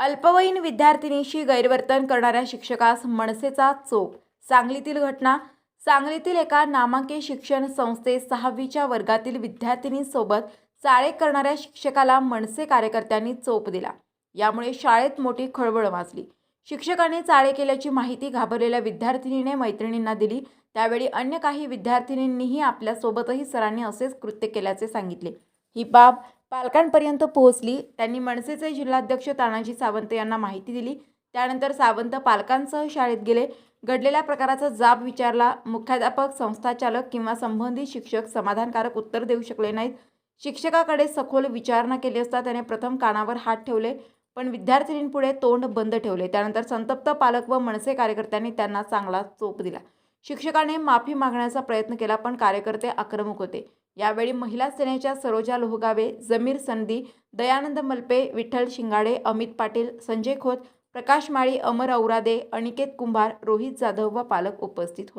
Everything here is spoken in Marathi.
अल्पवयीन विद्यार्थिनीशी गैरवर्तन करणाऱ्या शिक्षकास मनसेचा चोप. सांगलीतील घटना सांगलीतील एका नामांकित शिक्षण संस्थेत सहावीच्या वर्गातील विद्यार्थिनीसोबत चाळे करणाऱ्या शिक्षकाला मनसे कार्यकर्त्यांनी चोप दिला. यामुळे शाळेत मोठी खळबळ माजली. शिक्षकाने चाळे केल्याची माहिती घाबरलेल्या विद्यार्थिनीने मैत्रिणींना दिली. त्यावेळी अन्य काही विद्यार्थिनींनीही आपल्यासोबतही सरांनी असेच कृत्य केल्याचे सांगितले. ही बाब पालकांपर्यंत पोहोचली. त्यांनी मनसेचे जिल्हाध्यक्ष तानाजी सावंत यांना माहिती दिली. त्यानंतर सावंत पालकांसह शाळेत गेले. घडलेल्या प्रकाराचा जाब विचारला. मुख्याध्यापक संस्थाचालक किंवा संबंधित शिक्षक समाधानकारक उत्तर देऊ शकले नाहीत. शिक्षकाकडे सखोल विचारणा केली असता त्याने प्रथम कानावर हात ठेवले पण विद्यार्थिनींपुढे तोंड बंद ठेवले. त्यानंतर संतप्त पालक व मनसे कार्यकर्त्यांनी त्यांना चांगला चोप दिला. शिक्षकाने माफी मागण्याचा प्रयत्न केला पण कार्यकर्ते आक्रमक होते. यावेळी महिला सेनेच्या सरोजा लोहगावे जमीर संदी दयानंद मलपे विठ्ठल शिंगाडे अमित पाटील संजय खोत प्रकाश माळी अमर औरादे अनिकेत कुंभार रोहित जाधव व पालक उपस्थित होते.